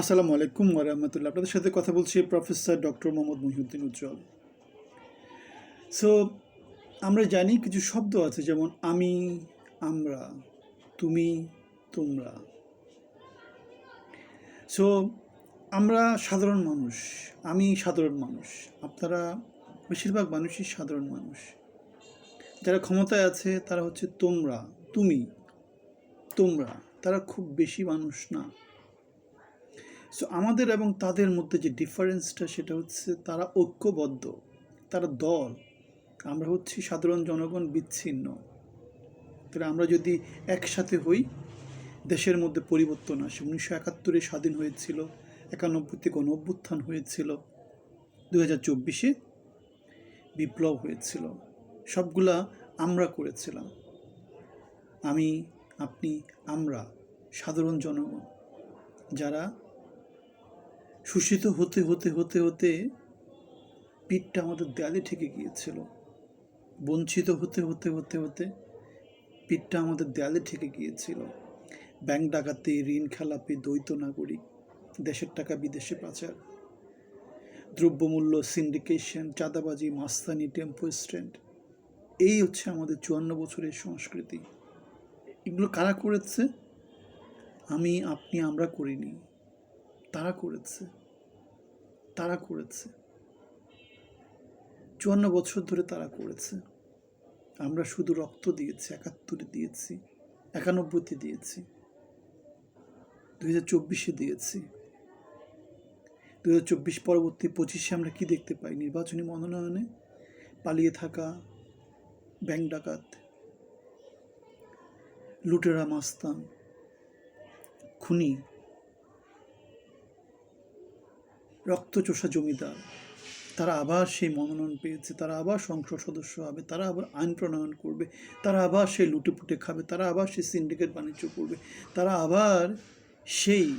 আসসালামু আলাইকুম ওরহামতুল্লাহ আপনাদের সাথে কথা বলছি professor doctor Mohammad Mohiuddin Ujjwal. So আমরা জানি কিছু শব্দ আছে যেমন আমি, আমরা, তুমি, তোমরা। সো আমরা সাধারণ মানুষ, আমি সাধারণ মানুষ, আপনারা বেশিরভাগ মানুষই সাধারণ মানুষ। যারা ক্ষমতায় আছে, তারা হচ্ছে তোমরা, তুমি, তোমরা, তারা খুব বেশি মানুষ না। সো আমাদের এবং তাদের মধ্যে যে ডিফারেন্সটা সেটা হচ্ছে তারা ঐক্যবদ্ধ, তারা দল। আমরা হচ্ছি সাধারণ জনগণ বিচ্ছিন্ন। তাহলে আমরা যদি একসাথে হই, দেশের মধ্যে পরিবর্তন আসে। উনিশশো একাত্তরে স্বাধীন হয়েছিল একানব্বই থেকে অভ্যুত্থান হয়েছিল দু হাজার চব্বিশে বিপ্লব হয়েছিল। সবগুলা আমরা করেছিলাম। আমি, আপনি, আমরা, সাধারণ জনগণ, যারা শোষিত হতে হতে হতে হতে পিঠটা আমাদের দেয়ালে ঠেকে গিয়েছিল। বঞ্চিত হতে হতে হতে হতে পিঠটা আমাদের দেয়ালে ঠেকে গিয়েছিল। ব্যাংক ডাকাতি, ঋণ খেলাপি, দ্বৈত নাগরিক, দেশের টাকা, বিদেশে পাচার, দ্রব্যমূল্য সিন্ডিকেশন চাঁদাবাজি, মাস্তানি টেম্পো স্ট্যান্ড এই হচ্ছে আমাদের চুয়ান্ন বছরের সংস্কৃতি। এগুলো কারা করেছে? আমি, আপনি, আমরা করিনি। তারা করেছে। তারা করেছে। চুয়ান্ন বছর ধরে তারা করেছে। আমরা শুধু রক্ত দিয়েছি, একাত্তরে দিয়েছি, একানব্বইতে দিয়েছি দু হাজার চব্বিশে দিয়েছি। দু হাজার চব্বিশ পরবর্তী পঁচিশে আমরা কি দেখতে পাই? নির্বাচনী মনোনয়নে পালিয়ে থাকা ব্যাংক ডাকাত, লুটেরা মাস্তান, খুনি রক্তচোষা জমিদার। তারা আবার সেই মনোনয়ন পেয়েছে, তারা আবার সংসদ সদস্য হবে, তারা আবার আইন প্রণয়ন করবে, তারা আবার সেই লুটেপুটে খাবে, তারা আবার সেই সিন্ডিকেট বাণিজ্য করবে, তারা আবার সেই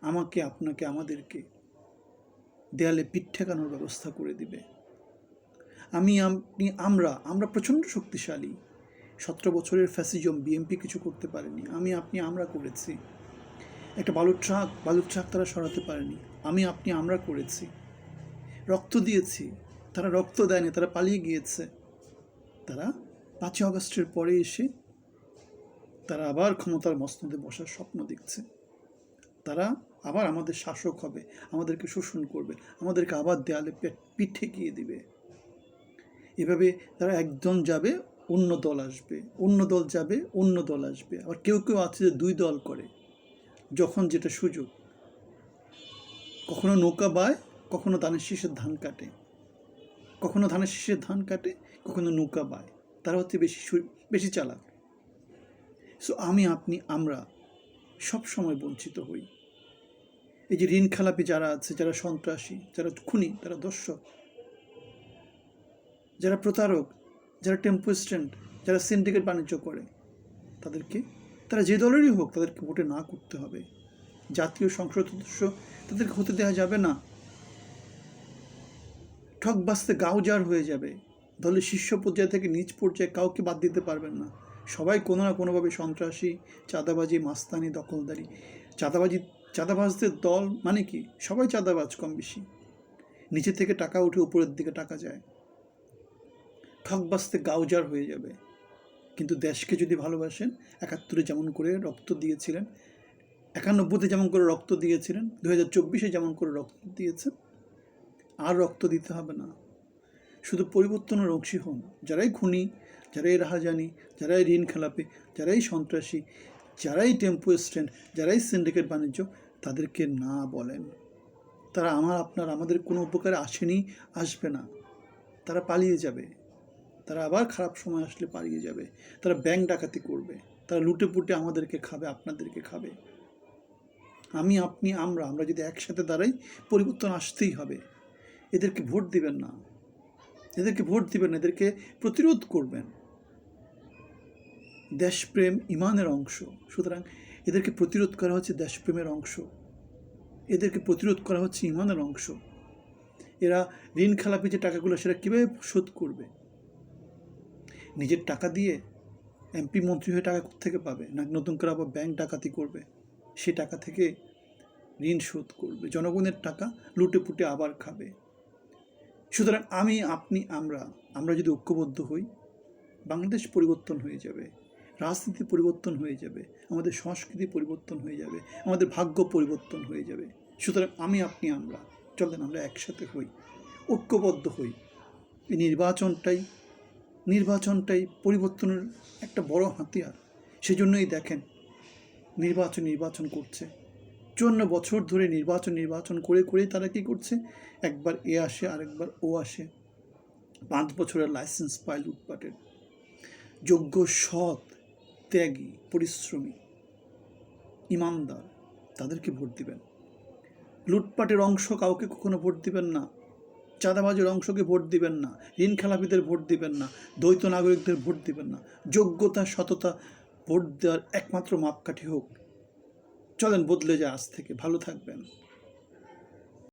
আমাকে, আপনাকে, আমাদেরকে দেয়ালে পিঠ ঠেকানোর ব্যবস্থা করে দিবে। আমি আপনি আমরা আমরা প্রচণ্ড শক্তিশালী। সতেরো বছরের ফ্যাসিজম বিএমপি কিছু করতে পারেনি। আমি, আপনি, আমরা করেছি। একটা বালুর ট্রাক বালুর ট্রাক তারা সরাতে পারেনি। আমি, আপনি, আমরা করেছি। রক্ত দিয়েছি। তারা রক্ত দেয়নি, তারা পালিয়ে গিয়েছে। তারা পাঁচই অগস্টের পরে এসে তারা আবার ক্ষমতার মসনদে বসার স্বপ্ন দেখছে। তারা আবার আমাদের শাসক হবে, আমাদেরকে শোষণ করবে, আমাদেরকে আবার দেয়ালে পিঠে গিয়ে দিবে। এভাবে তারা একজন যাবে, অন্য দল আসবে, অন্য দল যাবে, অন্য দল আসবে। আবার কেউ কেউ আছে যে দুই দল করে। যখন যেটা সুযোগ, কখনো নৌকা বায়, কখনো ধানের শীষের ধান কাটে। কখনো ধানের শীষের ধান কাটে, কখনো নৌকা বায়। তারা হচ্ছে বেশি বেশি চালাক। সো আমি, আপনি, আমরা সব সময় বঞ্চিত হই। এই যে ঋণ খেলাপি যারা আছে, যারা সন্ত্রাসী, যারা খুনি, তারা দর্শক, যারা প্রতারক, যারা টেম্পো স্ট্যান্ড, যারা সিন্ডিকেট বাণিজ্য করে, তাদেরকে তারা যে দলেরই হোক তাদেরকে ভোটে না করতে হবে। জাতীয় সংসদ সদস্য তাদেরকে হতে দেওয়া যাবে না। ঠক বাঁচতে গাউজার হয়ে যাবে। দলের শীর্ষ পর্যায় থেকে নিচ পর্যায়ে কাউকে বাদ দিতে পারবেন না। সবাই কোনো না কোনোভাবে সন্ত্রাসী, চাঁদাবাজি, মাস্তানি, দখলদারি। চাঁদাবাজি, চাঁদাবাজদের দল মানে কি? সবাই চাঁদাবাজ কম বেশি। নিচে থেকে টাকা উঠে উপরের দিকে টাকা যায়। ঠক বাঁচতে গাউজার হয়ে যাবে। কিন্তু দেশকে যদি ভালোবাসেন, একাত্তরে যেমন করে রক্ত দিয়েছিলেন, একানব্বইতে যেমন করে রক্ত দিয়েছিলেন দু হাজার চব্বিশে যেমন করে রক্ত দিয়েছেন, আর রক্ত দিতে হবে না। শুধু পরিবর্তনের অংশী হন। যারাই খুনি, যারাই রাহাজানি, যারাই ঋণ খেলাপি, যারাই সন্ত্রাসী, যারাই টেম্পো স্ট্যান্ড, যারাই সিন্ডিকেট বাণিজ্য, তাদেরকে না বলেন। তারা আমার, আপনার, আমাদের কোনো উপকারে আসেনি, আসবে না। তারা পালিয়ে যাবে। তারা আবার খারাপ সময় আসলে পালিয়ে যাবে। তারা ব্যাংক ডাকাতি করবে। তারা লুটে পুটে আমাদেরকে খাবে, আপনাদেরকে খাবে। আমি, আপনি, আমরা আমরা যদি একসাথে দাঁড়াই, পরিবর্তন আসতেই হবে। এদেরকে ভোট দিবেন না। এদেরকে ভোট দিবেন এদেরকে প্রতিরোধ করবেন। দেশপ্রেম ইমানের অংশ। সুতরাং এদেরকে প্রতিরোধ করা হচ্ছে দেশপ্রেমের অংশ। এদেরকে প্রতিরোধ করা হচ্ছে ইমানের অংশ। এরা ঋণ খেলাপি যে টাকাগুলো, সেটা কীভাবে শোধ করবে? নিজের টাকা দিয়ে এমপি মন্ত্রী হয়ে টাকা থেকে পাবে? না নতুন করে আবার ব্যাংক ডাকাতি করবে? সে টাকা থেকে ঋণ শোধ করবে। জনগণের টাকা লুটে পুটে আবার খাবে। সুতরাং আমি, আপনি, আমরা আমরা যদি ঐক্যবদ্ধ হই, বাংলাদেশ পরিবর্তন হয়ে যাবে। রাজনীতি পরিবর্তন হয়ে যাবে। আমাদের সংস্কৃতি পরিবর্তন হয়ে যাবে। আমাদের ভাগ্য পরিবর্তন হয়ে যাবে। সুতরাং আমি, আপনি, আমরা, চলেন আমরা একসাথে হই, ঐক্যবদ্ধ হই। এই নির্বাচনটাই নির্বাচনটাই পরিবর্তনের একটা বড় হাতিয়ার। সেজন্যই দেখেন, নির্বাচন নির্বাচন করছে। চুয়ান্ন বছর ধরে নির্বাচন নির্বাচন করে করে তারা কি করছে? একবার এ আসে, আরেকবার ও আসে। পাঁচ বছরের লাইসেন্স পায় লুটপাটের। যোগ্য সৎ, ত্যাগী, পরিশ্রমী, ইমানদার, তাদেরকে ভোট দিবেন। লুটপাটের অংশ কাউকে কখনো ভোট দিবেন না। চাঁদাবাজের অংশকে ভোট দিবেন না, ঋণ খেলাপিদের ভোট দিবেন না, দ্বৈত নাগরিকদের ভোট দিবেন না, যোগ্যতা, সততা ভোট দেওয়ার একমাত্র মাপকাঠি হোক। চলেন বদলে যায় আজ থেকে। ভালো থাকবেন।